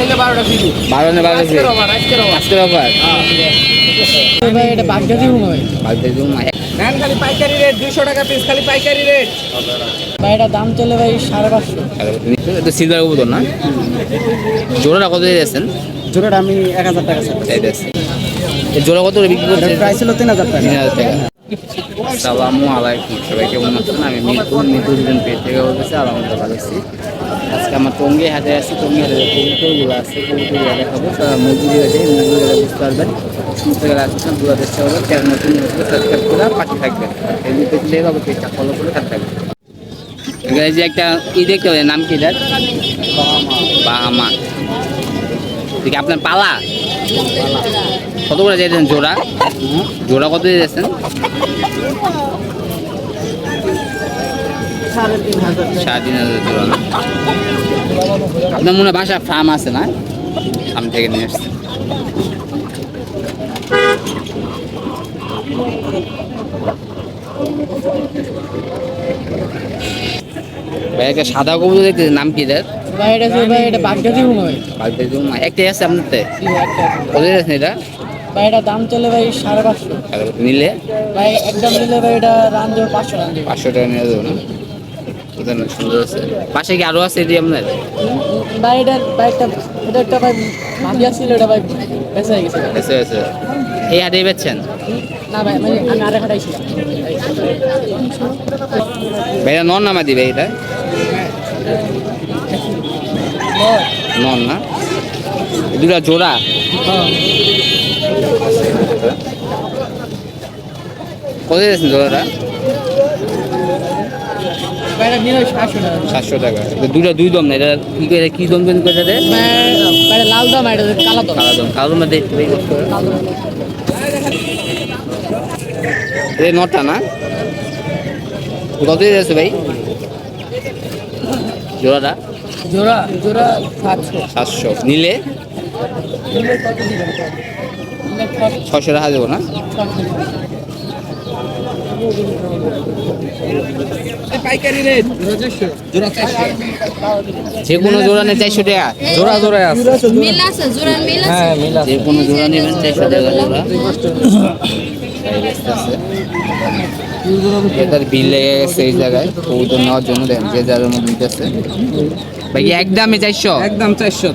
নিলে বারোটা ফ্রি। বারো আজকের অফার ভাই এটা বাগদাদি হয়। দিন নেন খালি পাইকারি রেট দুশো টাকা পিস খালি পাইকারি রেট ভাই এটা দাম চলে ভাই সাড়ে পাঁচশো। এটা সিলভার কবুতর না? জোড়াটা কত দিয়েছেন? জোড়াটা আমি এক হাজার টাকা জোড়া কত করে বিক্রি করছে প্রাইস হলো তিন হাজার টাকা। তিন হাজার টাকা। আসসালামু আলাইকুম। সবাই কেমন আছেন? আমি মিতুল মিতুল দিন পেট থেকে বলতেছি আলহামদুলিল্লাহ ভালো আছি। আমার টঙ্গি হাটে আসছি টঙ্গি যে কবুতরগুলো আছে কবুতরগুলো দেখাবো তারা আছে মজুরি বুঝতে পারবেন। বুঝতে গেলে আসছেন দু হাজার চেষ্টা করবেন চ্যানেল নতুন সাবস্ক্রাইব করে পাশে থাকবেন। দেখে হবে ফলো করে সাথে থাকবেন। যে একটা ই দেখতে হবে নাম কি এটার? বাহামা ঠিক আছে, আপনার পালা? কত করে যেতেন জোড়া? জোড়া কত দিয়েছেন সাড়ে তিন হাজার জোড়া না আপনার মনে বাসা ফার্ম আছে না? ফার্ম থেকে নিয়ে আসছে। ভাই একটা সাদা কবুতর দেখতে নাম কি এটার? ভাই এটা ভাই এটা বাগদাদি একটাই আছে আপনার তে জি, একটা। এটা? ভাই এটা দাম চলে ভাই সাড়ে পাঁচশো। নিলে? ভাই একদম নিলে ভাই এটা রান দেবে পাঁচশো রান পাঁচশো টাকা নিয়ে দেবো না? এটা না সুন্দর আছে। পাশে কি আরও আছে এটি আপনার? ভাই এটা এটা একটা ভাই মাগিয়া ছিল এটা ভাই বেঁচে গেছে। এই হাটে বেচছেন? না ভাই মানে আমি আরেক ভাই এটা নন নামা দিবে এটা? নন না? দুটা জোড়া? কত দিয়েছেন জোড়াটা? ভাই এটা নিলে সাতশো টাকা। এটা দুটা দুই দম না এটা কি করে কি দম করে লাল দাম এটা কালো দাম। কালো দম। কালো দম দেখতে এই নটা না? কত ভাই? জোড়াটা? জোড়া জোড়া সাতশো। সাতশো। নিলে? ছশো টাকা দেবো না? পাইকারি রেট জোড়া চারশো। যে কোনো জোড়া নেই চারশো টাকা। জোড়া জোড়া আছে মিল আছে জোড়ার মিল আছে। হ্যাঁ মিল যে কোনো জোড়া নেবেন চারশো টাকা জোড়া এটার বিল লেগে গেছে এই জায়গায়। কবুতর নেওয়ার জন্য দেন যে যার মধ্যে নিতেছে ভাই একদমই চারশো। একদম চারশো।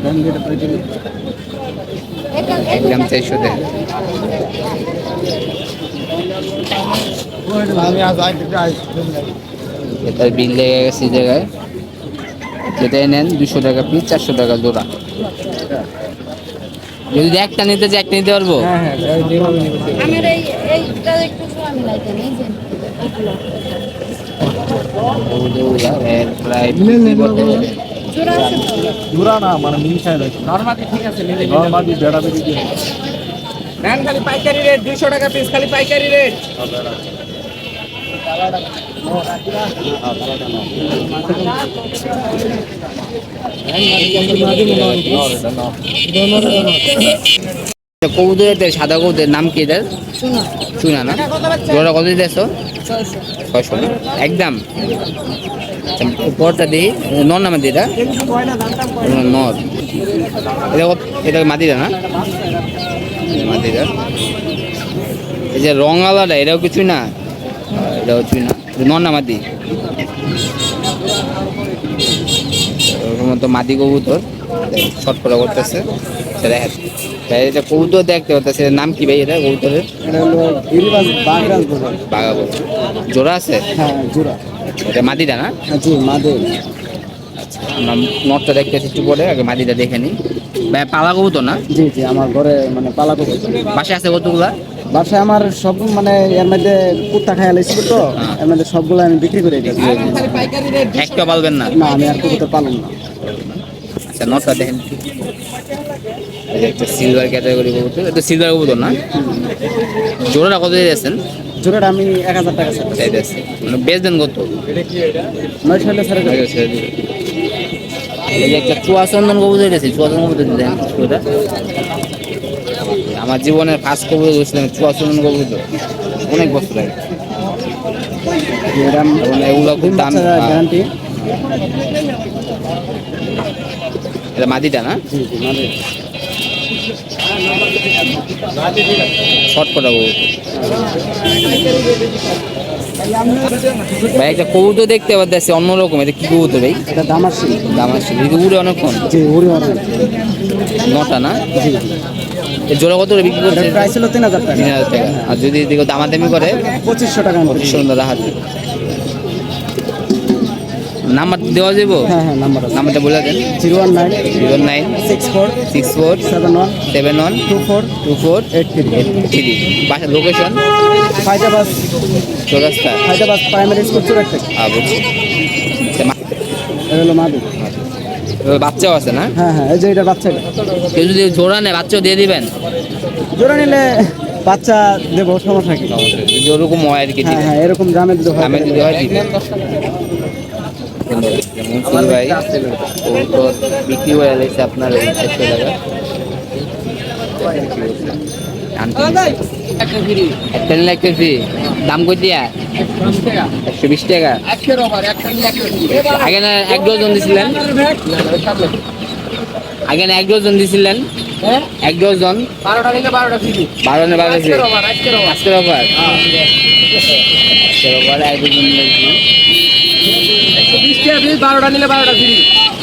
একদম চারশো দেন। এটার বিল লেগে গেছে জায়গায়। যেটাই নেন দুশো টাকা পিস চারশো টাকা জোড়া। যদি একটা নিতে চাই একটা নিতে পারব? হ্যাঁ হ্যাঁ মানে দুশো টাকা পিস খালি পাইকারি রেট কবুতরের সাদা কবুতরের নাম কি শোনো চুনা। না? জোড়া কত দিতেছো? ছয়শো। না? একদম? আচ্ছা, উপরটা দিই। নর নামে দিই এটা? নর। এটা কত- এটা মাদিরা না? মাদিরা এই যে রং আলাদা এটাও কিছুই না? আহ, এটাও না এটা নর না? মাদি। ওরকম তো মাদি কবুতর। ছটফটা করতেছে। সেটা এটা কবুতর দেখতে পাচ্ছে নাম কি ভাই এটা কবুতরের? এটা বাঘা বল। জোড়া আছে? হ্যাঁ জোড়া। এটা মাদিটা না? হ্যাঁ জি মাদে। আমরা নটটা দেখতেছি একটু পরে। আগে মাদিটা দেখে নিই। ভাই পালা কবুতর না? জি জি আমার ঘরে মানে পালা করবে বাসায় আছে কতগুলা? বাসায় আমার সব মানে এর মধ্যে কুত্তা খাইয়া লেছিল তো এর মধ্যে সবগুলো আমি বিক্রি করে দিয়েছি। একটা পালবেন না? না আমি আর কবুতর পালন না। আচ্ছা নটটা দেখেন। একটা সিলভার ক্যাটাগরি কবুতর এটা সিলভার কবুতর না? জোড়াটা কত দিয়েছেন? জোড়াটা আমি এক হাজার টাকা চাইতেছে মানে বেচ দেন কত? নয়শো হলে স্যার একটা চুয়া চন্দন কবুতর গেছে চুয়া চন্দন কবুতর দেন ওটা আমার জীবনের ফার্স্ট কবুতর ধরছিলাম চুয়া চন্দন কবুতর অনেক বছর আগে। এগুলো খুব দাম এটা মাদিটা না? ভাই একটা কবুতর দেখতে পাচ্ছি অন্যরকম এটা কি কবুতর ভাই? এটা দামাসি উড়ে অনেকক্ষণ? জি উড়ি অনেক। নটা না? জোড়া কত বিক্রি করছে? প্রাইস হলো তিন হাজার টাকা। তিন হাজার টাকা। আর যদি এদিকে দামাদামি করে? পঁচিশশো টাকা। পঁচিশশো টাকা হাতে নাম্বার দেওয়া যাব হ্যাঁ হ্যাঁ নাম্বার নাম্বারটা বলে দেন। Zero one nine. Zero nine. Six four. Six four. Seven one. Seven one. Two four. Two four. Eight three. Three. বাসা location? Hyderabad. Chourasta. Hyderabad primary school চুরাট থেকে। হ্যাঁ বুঝছি। হলো বাচ্চাও আছে না? হ্যাঁ হ্যাঁ এই যে এটা বাচ্চাটা কেউ যদি জোড়া নেয় বাচ্চাও দিয়ে দিবেন? জোড়া নিলে বাচ্চা দেবো সমস্যা কি? যদি ওরকম হয় আর কি হ্যাঁ হ্যাঁ এরকম দামে দিতে হয়। আমি যদি হয় দিবেন ভাই বিক্রি হয়ে গেছে আপনার একশো টাকা। একটা নিলে ফ্রি দাম কই দিয়া? একশো বিশ টাকা। আগে না এক ডজন দিছিলেন? আগে না এক ডজন দিছিলেন? এক ডজন? বারোটা বারোটা বারো না বারো আজকের অফার আজকের অফার। আজকের অফার? এক ডজন একশো বিশ টাকা বারোটা নিলে বারোটা ফ্রি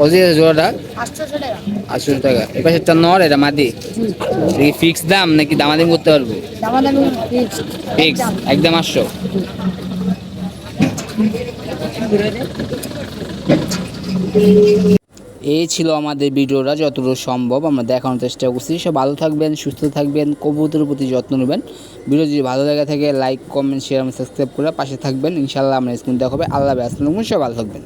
কত আছে জোড়াটা? আটশো টাকা। এই পাশে নর এটা মাদি। ফিক্স দাম নাকি দামাদামি করতে পারব? ফিক্স একদম। আটশো। এই ছিল আমাদের ভিডিওটা যতটুকু সম্ভব। আমরা দেখানোর চেষ্টা করছি। সব ভালো থাকবেন সুস্থ থাকবেন কবুতরের প্রতি যত্ন নেবেন। ভিডিও যদি ভালো লাগে থাকে লাইক কমেন্ট শেয়ার সাবস্ক্রাইব করে পাশে থাকবেন। ইনশাল্লাহ আমরা স্ক্রিন দেখাবে। আল্লাহ আসসালাম সব ভালো থাকবেন।